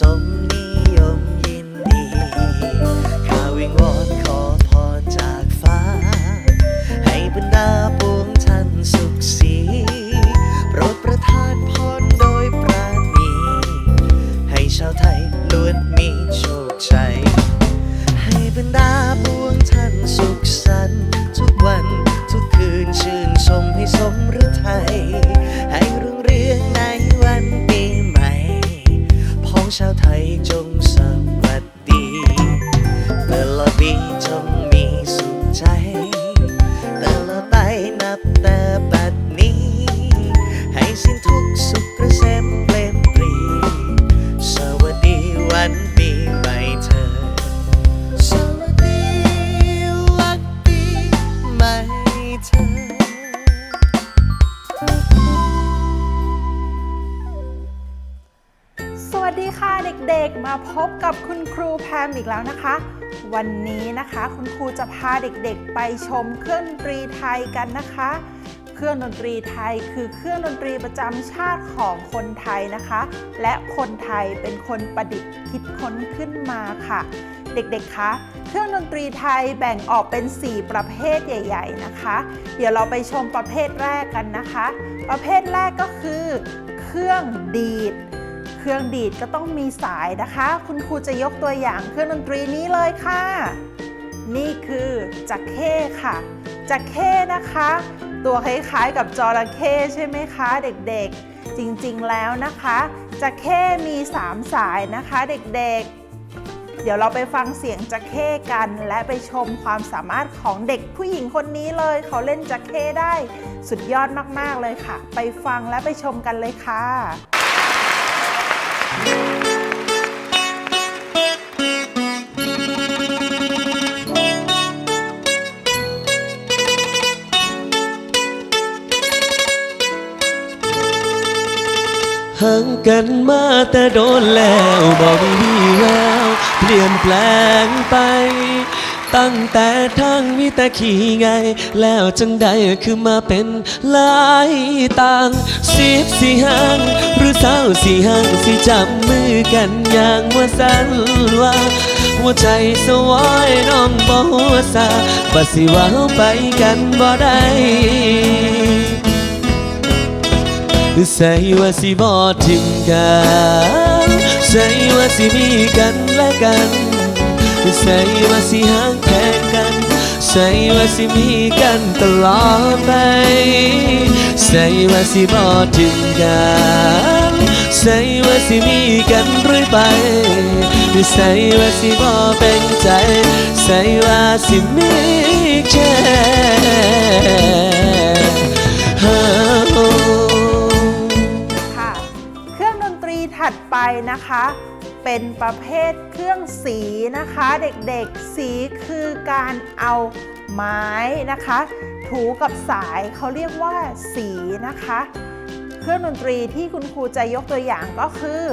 สมนิยมยินดีข้าวิงวอนขอพรจากฟ้า ให้บรรดาปวงท่านสุขสีโปรดประทานพรโดยปราณี ให้ชาวไทยล้วนมีโชคชัย ให้บรรดาปวงท่านสุขสันต์ทุกวันทุกคืนชื่นชมให้สมฤทัย เด็กๆ มาพบกับคุณครูแพมอีกแล้วนะคะ วันนี้นะคะคุณครูจะพาเด็กๆ ไปชมเครื่องดนตรีไทยกันนะคะ เครื่องดนตรีไทยคือเครื่องดนตรีประจำชาติของคนไทยนะคะ และคนไทยเป็นคนประดิษฐ์คิดค้นขึ้นมาค่ะ เด็กๆ คะเครื่องดนตรีไทยแบ่งออกเป็น 4 ประเภทใหญ่ ๆ นะคะ เดี๋ยวเราไปชมประเภทแรกกันนะคะ ประเภทแรกก็คือ เครื่องดีด เครื่องดีดก็ต้องมีสายนะคะ คุณครูจะยกตัวอย่างเครื่องดนตรีนี้เลยค่ะ นี่คือจักเข้ค่ะ จักเข้นะคะ ตัวคล้ายๆกับจระเข้ใช่ไหมคะเด็กๆ จริงๆแล้วนะคะจักเข้มี 3 สายนะคะเด็กๆเดี๋ยวเราไปฟังเสียงจักเข้กัน และไปชมความสามารถของเด็กผู้หญิงคนนี้เลย เขาเล่นจักเข้ได้ สุดยอดมาก ๆ เลยค่ะ ไปฟังและไปชมกันเลยค่ะ ห่างกันมาแต่โดนแล้วบอกมีแววเปลี่ยนแปลงไป ตั้งแต่ทางมีแต่ขี่ไง แล้วจังใดคือมาเป็นหลายต่างสิบสี่ห้างหรือเศร้าสี่ห้างสิจับมือกันอย่างว่าสันว่าหัวใจสวายน้องบ่หัวซาบัดสิว่าไปกันบ่ได้ ใส่ว่าสิบอทิ้งกันใส่ว่าสิมีกันและกันใส่ว่าสิห่างแค่กันใส่ว่าสิมีกันตลอดไปใส่ว่าสิบอทิ้งกันใส่ว่าสิมีกันเรื่อยไปใส่ว่าสิบอเป็นใจใส่ว่าสิมีแค่ นะคะ เป็นประเภทเครื่องสีนะคะ เด็กๆสีคือการเอาไม้นะคะ ถูกับสายเขาเรียกว่าสีนะคะ เครื่องดนตรีที่คุณครูจะยกตัวอย่างก็คือ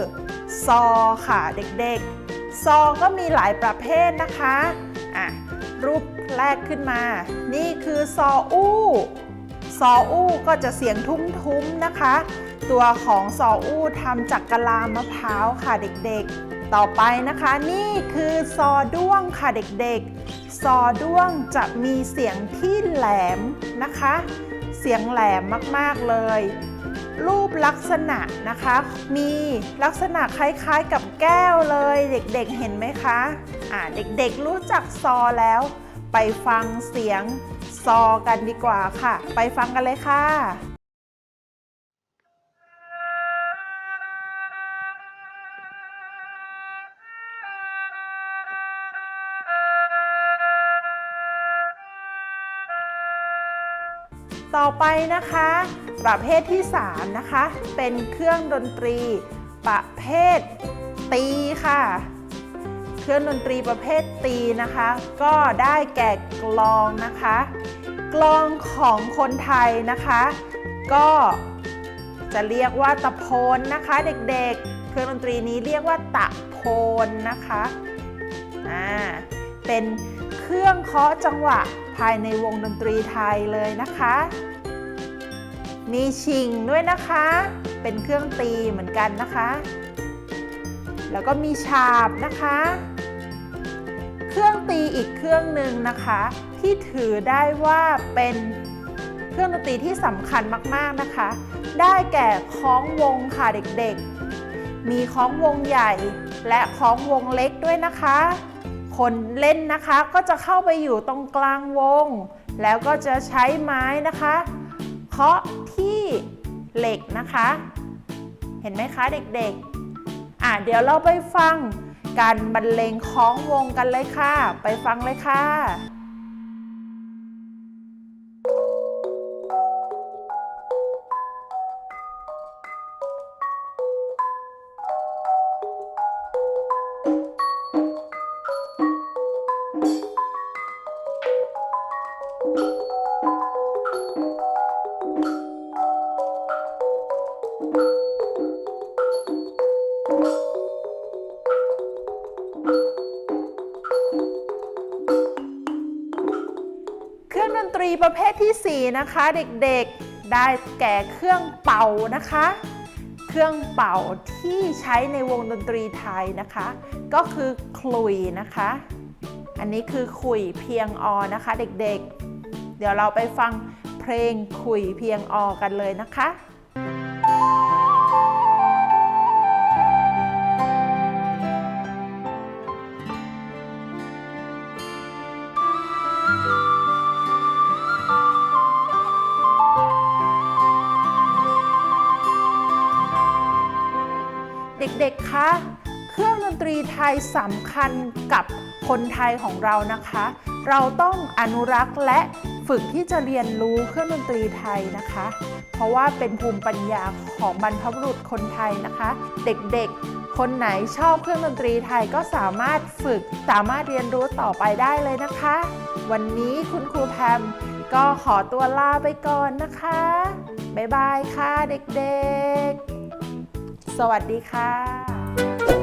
ซอค่ะเด็กๆ ซอก็มีหลายประเภทนะคะอะรูปแรกขึ้นมา นี่คือซออู้ ซออู้ก็จะเสียงทุ้มๆนะคะ ตัวของซออู้ทำจากกะลามะพร้าวค่ะเด็กๆ ต่อไปนะคะ นี่คือซอด้วงค่ะเด็กๆ ซอด้วงจะมีเสียงที่แหลมนะคะ เสียงแหลมมากๆเลย รูปลักษณะนะคะ มีลักษณะคล้ายๆกับแก้วเลย เด็กๆเห็นไหมคะอ่าเด็กๆรู้จักซอแล้ว ไปฟังเสียง ซอกันดีกว่าค่ะ ไปฟังกันเลยค่ะต่อไปนะคะ ประเภทที่ 3 นะคะ เป็นเครื่องดนตรี ประเภทตีค่ะ เครื่องดนตรีประเภทตีนะคะ ก็ได้แก่กลองนะคะ กลองของคนไทยนะคะ ก็จะเรียกว่าตะโพนนะคะ เด็กๆ เครื่องดนตรีนี้เรียกว่าตะโพนนะคะอ่าเป็นเครื่องเคาะจังหวะภายในวงดนตรีไทยเลยนะคะ มีชิงด้วยนะคะ เป็นเครื่องตีเหมือนกันนะคะ แล้วก็มีฉาบนะคะ เครื่องตีอีกเครื่องหนึ่งนะคะ ที่ถือได้ว่าเป็นเครื่องดนตรีที่สำคัญมากๆนะคะ ได้แก่คล้องวงค่ะเด็กๆ มีคล้องวงใหญ่และคล้องวงเล็กด้วยนะคะ คนเล่นนะคะก็จะเข้าไปอยู่ตรงกลางวง แล้วก็จะใช้ไม้นะคะเคาะที่เหล็กนะคะ เห็นไหมคะเด็กๆอะเดี๋ยวเราไปฟัง การบรรเลงคล้องวงกันเลยค่ะ ไปฟังเลยค่ะเค ทที่ 4 นะคะเด็กๆ ได้แก่เครื่องเป่านะคะ เครื่องเป่าที่ใช้ในวงดนตรีไทยนะคะ ก็คือขลุยนะคะ อันนี้คือขลุยเพียงออนะคะเด็กๆ เดี๋ยวเราไปฟังเพลงขลุยเพียงออกันเลยนะคะ เด็กๆ คะ เครื่องดนตรีไทยสำคัญกับคนไทยของเรานะคะ เราต้องอนุรักษ์และฝึกที่จะเรียนรู้เครื่องดนตรีไทยนะคะ เพราะว่าเป็นภูมิปัญญาของบรรพบุรุษคนไทยนะคะ เด็กๆ คนไหนชอบเครื่องดนตรีไทยก็สามารถฝึกสามารถเรียนรู้ต่อไปได้เลยนะคะ วันนี้คุณครูแพมก็ขอตัวลาไปก่อนนะคะ บ๊ายบายค่ะเด็กๆ สวัสดีค่ะ